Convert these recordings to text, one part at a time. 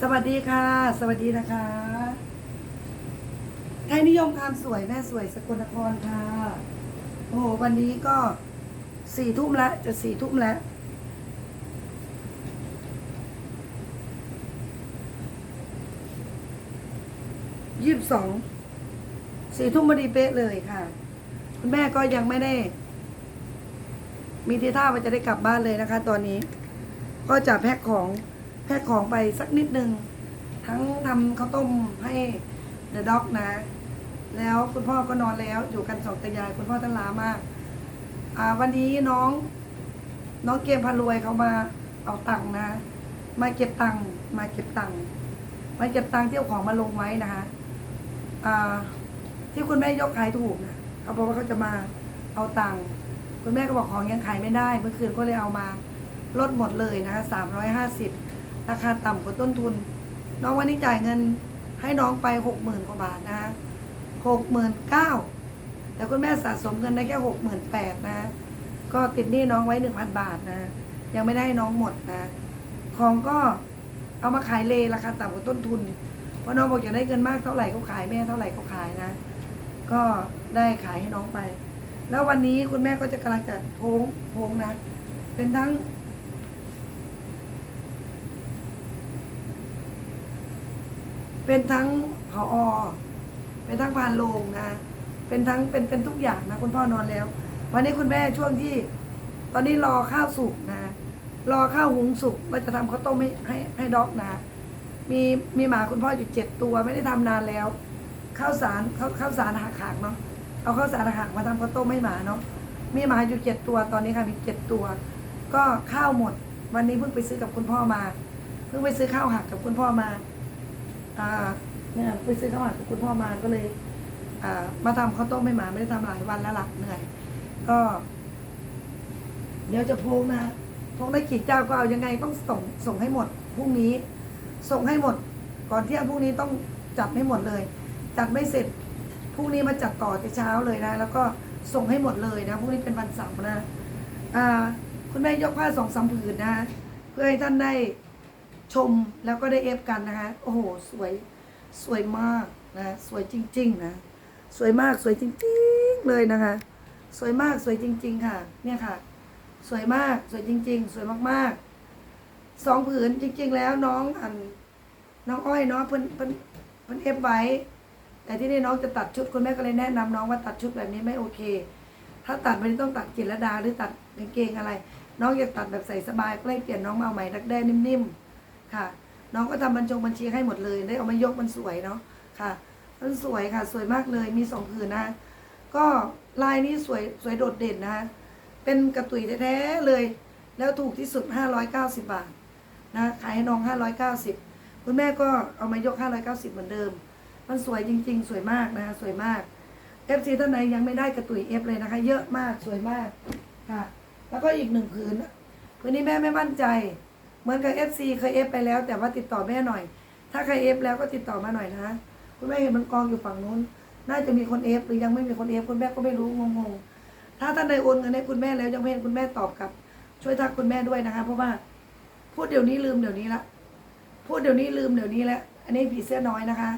สวัสดีค่ะ สวัสดีนะคะ ไทยนิยมความสวยแม่สวยสกลนครค่ะ โอ้โห วันนี้ก็สี่ทุ่มแล้ว จะสี่ทุ่มแล้ว ยี่สิบสอง สี่ทุ่มพอดีเป๊ะเลยค่ะ คุณแม่ก็ยังไม่ได้ มีทีท่าว่าจะได้กลับบ้านเลยนะคะ ตอนนี้ ก็จะแพ็คของ แพ็คของไปสักนิดนึง ทั้งทำข้าวต้มให้เดอะด็อกนะ แล้วคุณพ่อก็นอนแล้วอยู่กันสองตายายคุณพ่อท่านลามากอ่าวันนี้น้อง น้องเกมพารวยเขามาเอาตังค์นะ มาเก็บตังค์มาเก็บตังค์มาเก็บตังค์ที่เอาของมาลงไว้นะคะอ่าที่คุณแม่ยกขายถูกนะเขาบอกว่าเขาจะมาเอาตังค์คุณแม่ก็บอกของยังขายไม่ได้ เมื่อคืนก็เลยเอามาลดหมดเลยนะคะสามร้อยห้าสิบ ราคาต่ำกว่าต้นทุน น้องวันนี้จ่ายเงินให้น้องไปหกหมื่นกว่าบาทนะคะหกหมื่นเก้าแต่คุณแม่สะสมเงินได้แค่หกหมื่นแปดนะ ก็ติดหนี้น้องไว้หนึ่งพันบาทนะ ยังไม่ได้น้องหมดนะ ของก็เอามาขายเลราคาต่ำกว่าต้นทุน เพราะน้องบอกอยากได้เงินมากเท่าไหร่ก็ขายแม่เท่าไหร่ก็ขายนะ ก็ได้ขายให้น้องไป แล้ววันนี้คุณแม่ก็จะกำลังจะโพงโพงนะ เป็นทั้ง เป็นทั้งผอเป็นทั้งพานโรงนะ เป็นทั้งเป็นเป็นทุกอย่างนะคุณพ่อนอนแล้ว วันนี้คุณแม่ช่วงที่ ตอนนี้รอข้าวสุกนะ รอข้าวหุงสุกว่าจะทำข้าวต้มให้ให้ให้ด็อกนะ มีมีหมาคุณพ่ออยู่เจ็ดตัวไม่ได้ทำนานแล้วข้าวสารข้าวข้าวสารหักหางเนาะเอาข้าวสารหักมาทำข้าวต้มให้หมาเนาะมีหมาอยู่เจ็ดตัวตอนนี้ค่ะมีเจ็ดตัว ก็ข้าวหมด วันนี้เพิ่งไปซื้อกับคุณพ่อมา เพิ่งไปซื้อข้าวหักกับคุณพ่อมา อ่าเนี่ยไปซื้อข้าวหักกับคุณพ่อมาก็เลยอ่ามาทำข้าวต้มให้หมาไม่ได้ทำหลายวันแล้วหลักเหนื่อย ก็ เดี๋ยวจะโพงนะโพงได้กี่เจ้าก็เอายังไงต้องส่งส่งให้หมดพรุ่งนี้ ส่งให้หมด ก่อนเที่ยงพรุ่งนี้ต้องจัดให้หมดเลย จัดไม่เสร็จพรุ่งนี้มาจัดต่อแต่เช้าเลยนะ แล้วก็ส่งให้หมดเลยนะพรุ่งนี้เป็นวันเสาร์นะ อ่า คุณแม่ยกผ้าสองสามผืนนะ เพื่อให้ท่านได้ ชมแล้วก็ได้เอฟกันนะคะ โอ้โห สวยสวยมากนะสวยจริง ๆ นะ สวยมากสวยจริง ๆ เลยนะคะ สวยมากสวยจริง ๆ ค่ะ เนี่ยค่ะ สวยมากสวยจริง ๆ สวยมากๆสองผืนจริง ๆ แล้วน้องอันน้องอ้อยเนาะเพิ่นเพิ่นเพิ่นเอฟไว้ แต่ที่นี่น้องจะตัดชุดคุณแม่ก็เลยแนะนำน้องว่าตัดชุดแบบนี้ไม่โอเค ถ้าตัดมันต้องตัดจิตรลดาหรือตัดกางเกงอะไร น้องอยากตัดแบบใส่สบายก็เลยเปลี่ยนน้องมาเอาใหม่ดักแด้นิ่มๆ ค่ะ น้องก็ทำบัญชงบัญชีให้หมดเลย ได้เอามายกมันสวยเนาะค่ะมันสวยค่ะ สวยมากเลยมีสองผืนนะ ก็ลายนี้สวยสวยโดดเด่นนะเป็นกระตุยแท้ๆเลย แล้วถูกที่สุด 590 บาทนะขายให้น้อง 590 คุณแม่ก็เอามายก 590 เหมือนเดิม มันสวยจริง ๆ สวยมากนะคะสวยมาก FC ท่านไหนยังไม่ได้กระตุย F เลยนะคะ เยอะมากสวยมากค่ะ แล้วก็อีกหนึ่งผืนผืนนี้แม่ไม่มั่นใจ เหมือนกับ FC เคย F ไปแล้ว แต่ว่าติดต่อแม่หน่อย ถ้าใคร F แล้วก็ติดต่อมาหน่อยนะคุณแม่เห็นมันกองอยู่ฝั่งนู้น น่าจะมีคน F หรือยังไม่มีคน F คุณแม่ก็ไม่รู้งงๆถ้าท่านใดโอนเงินให้คุณแม่แล้วยังไม่เห็นคุณแม่ตอบกลับ ช่วยทักคุณแม่ด้วยนะคะ เพราะว่าพูดเดี๋ยวนี้ลืมเดี๋ยวนี้ละพูดเดี๋ยวนี้ลืมเดี๋ยวนี้แล้วอันนี้ผีเสื้อน้อยนะคะ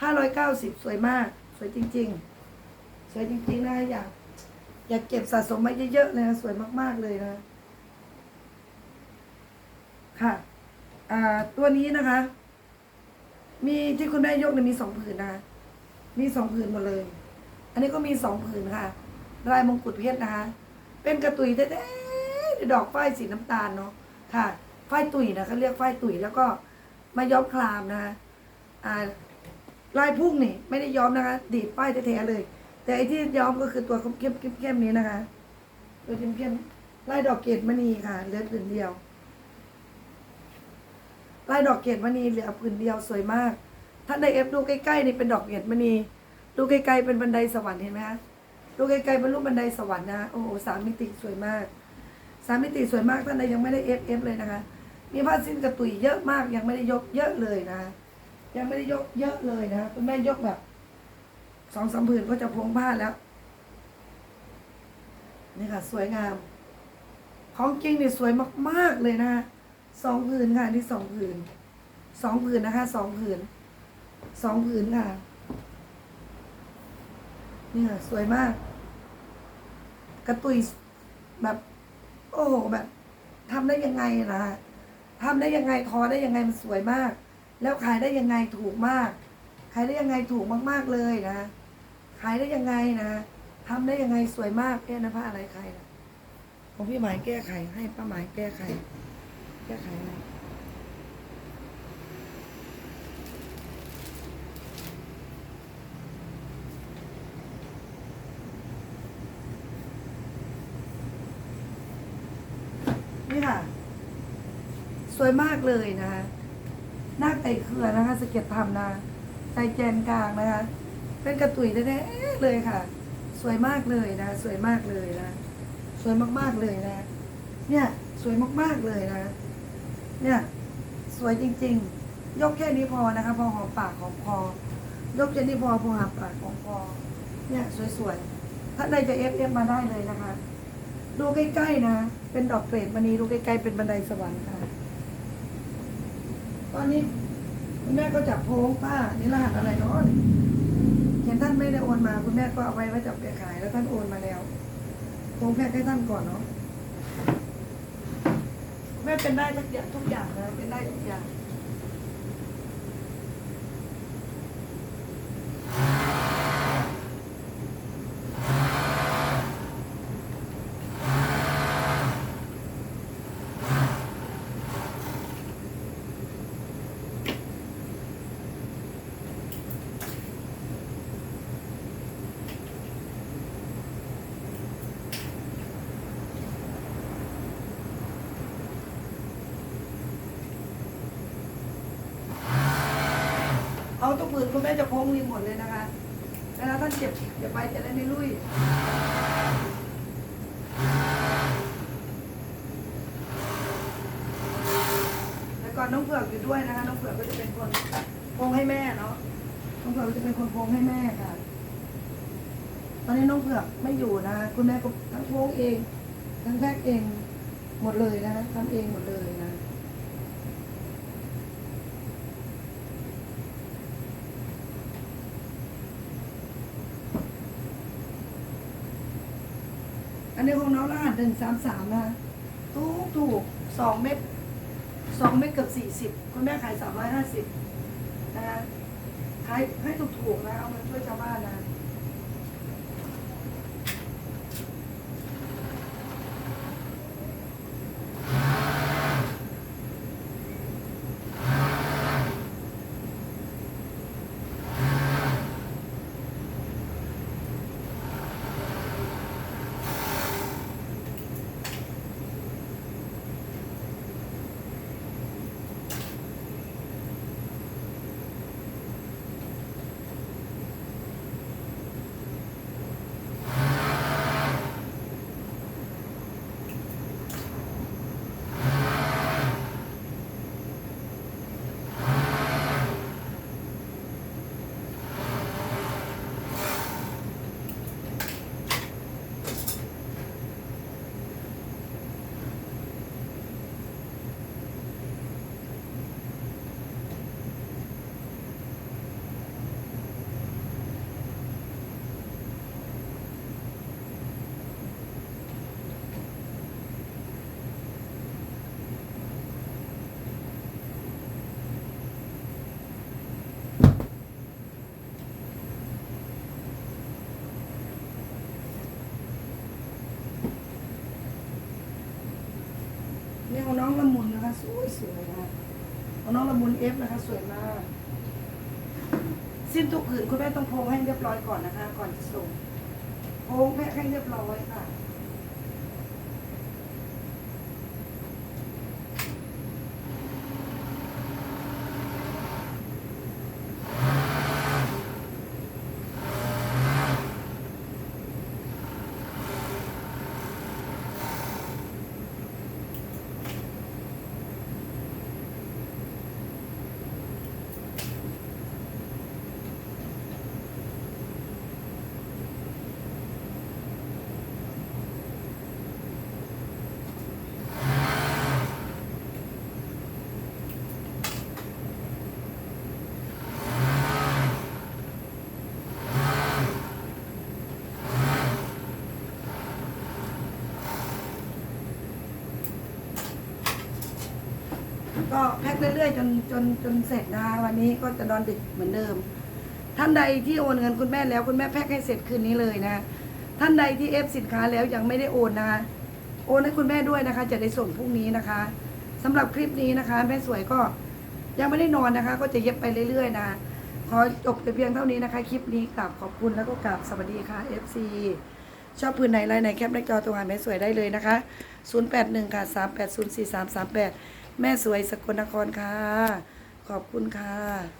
ห้าร้อยเก้าสิบสวยมาก สวยจริง ๆ สวยจริงๆนะอยากอยากเก็บสะสมไว้เยอะๆเลยนะสวยมากๆเลยนะ ค่ะตัวนี้นะคะ มีที่คุณแม่ยกเนี่ยมีสองผืนนะคะมีสองผืนหมดเลย อันนี้ก็มีสองผืนค่ะลายมงกุฎเพชรนะคะ เป็นกระตุยแท้ๆดอกฝ้ายสีน้ำตาลเนาะค่ะฝ้ายตุยนะเขาเรียกฝ้ายตุยแล้วก็มาย้อมคลามนะคะอ่าลายพุ่งนี่ไม่ได้ย้อมนะคะ ดีดป้ายแท้ๆเลย แต่ไอที่ย้อมก็คือตัวเข้มๆนี้นะคะ ตัวเข้มๆลายดอกเกดมณีค่ะเลือผืนเดียว ลายดอกเกดมณีเหลือผืนเดียวสวยมาก ท่านใดเอฟดูใกล้ๆนี่เป็นดอกเกดมณี ดูไกลๆเป็นบันไดสวรรค์เห็นไหมคะดูไกลๆเป็นรูปบันไดสวรรค์นะโอ้โหสามมิติสวยมากสามมิติสวยมากท่านใดยังไม่ได้เอฟเอฟเลยนะคะ มีผ้าสิ้นกระตุยเยอะมากยังไม่ได้ยกเยอะเลยนะ ยังไม่ได้ยกเยอะเลยนะคุณแม่ยกแบบสองสามผืนก็จะพวงผ้าแล้วนี่ค่ะ สวยงาม ของจริงนี่สวยมาก ๆ เลยนะ สองผืนค่ะนี่สองผืนสองผืนนะคะสองผืนสองผืนค่ะ นี่ค่ะ สวยมาก กระตุยแบบ โอ้โหแบบทำได้ยังไงนะทำได้ยังไงทอได้ยังไงมันสวยมาก แล้วขายได้ยังไงถูกมาก ขายได้ยังไงถูกมาก ๆเลยนะ ขายได้ยังไงนะทำได้ยังไงสวยมากเอ๊ะนะผ้าอะไรใครนะของพี่หมายแก้ไขให้ป้าหมายแก้ไข แก้ไขให้นี่ค่ะ สวยมากเลยนะคะหน้าไก่เครือนะคะสะเก็ตทำนะใจแกนกลางนะคะ เป็นกระตุยแท้ๆเลยค่ะ สวยมากเลยนะ สวยมากเลยนะ สวยมากๆเลยนะ เนี่ย สวยมากๆเลยนะ เนี่ย สวยจริง ๆ ยกแค่นี้พอนะคะ พอหอมปากหอมคอยกแค่นี้พอพอหอมปากหอมคอเนี่ย สวยๆถ้าใดจะเอฟเอฟมาได้เลยนะคะ ดูใกล้ๆนะ เป็นดอกเกรดมณีดูใกล้ๆเป็นบันไดสวรรค์ค่ะ ตอนนี้คุณแม่ก็จับโพงป้านี่รหัสอะไรเนาะเห็นท่านไม่ได้โอนมา คุณแม่ก็เอาไว้ไว้จับไปขาย แล้วท่านโอนมาแล้วโพงแพ็กให้ท่านก่อนเนาะ ม่เป็นได้ทุกอย่างทุกอย่างนะเป็นได้ทุกอย่าง เอาตัวปืนคุณแม่จะพงรีหมดเลยนะคะเวลาท่านเจ็บเดี๋ยวไปจะได้ไม่ลุยแล้วก่อนน้องเผือกอยู่ด้วยนะคะ น้องเผือกก็จะเป็นคนพงให้แม่เนาะ น้องเผือกจะเป็นคนพงให้แม่ค่ะ ตอนนี้น้องเผือกไม่อยู่นะคุณแม่ก็ทั้งพงเอง ทั้งแพ็กเองหมดเลยนะทำเองหมดเลยนะ ในห้องน้องรหัสหนึ่งสามสามนะถูกถูกสองเม็ดสองเม็ดเกือบสี่สิบคุณแม่ขายสามร้อยห้าสิบนะขายให้ถูกถูกๆนะ เอาเงินช่วยชาวบ้านนะ นี่ของน้องละ มุนนะคะสวยสวยนะคะน้องละมุนเอฟนะคะ สวยมาก สิ้นทุกผืนคุณแม่ต้องโพงให้เรียบร้อยก่อนนะคะ ก่อนจะส่งโพงแม่ให้เรียบร้อยค่ะ ก็แพ็คเรื่อยๆจนจนจนเสร็จนะคะวันนี้ก็จะนอนดึกเหมือนเดิม ท่านใดที่โอนเงินคุณแม่แล้วคุณแม่แพ็คให้เสร็จคืนนี้เลยนะ ท่านใดที่เอฟสินค้าแล้วยังไม่ได้โอนนะคะโอนให้คุณแม่ด้วยนะคะ จะได้ส่งพรุ่งนี้นะคะสำหรับคลิปนี้นะคะ แม่สวยก็ยังไม่ได้นอนนะคะ ก็จะเย็บไปเรื่อยๆนะขอจบแต่เพียงเท่านี้นะคะ คลิปนี้กราบขอบคุณแล้วก็กราบสวัสดีค่ะ FC ชอบพื้นไหนไลน์ไหนแคปหน้าจอตัวหาแม่สวยได้เลยนะคะ 081 ค่ะ 3804338 แม่สวยสกลนครค่ะ ขอบคุณค่ะ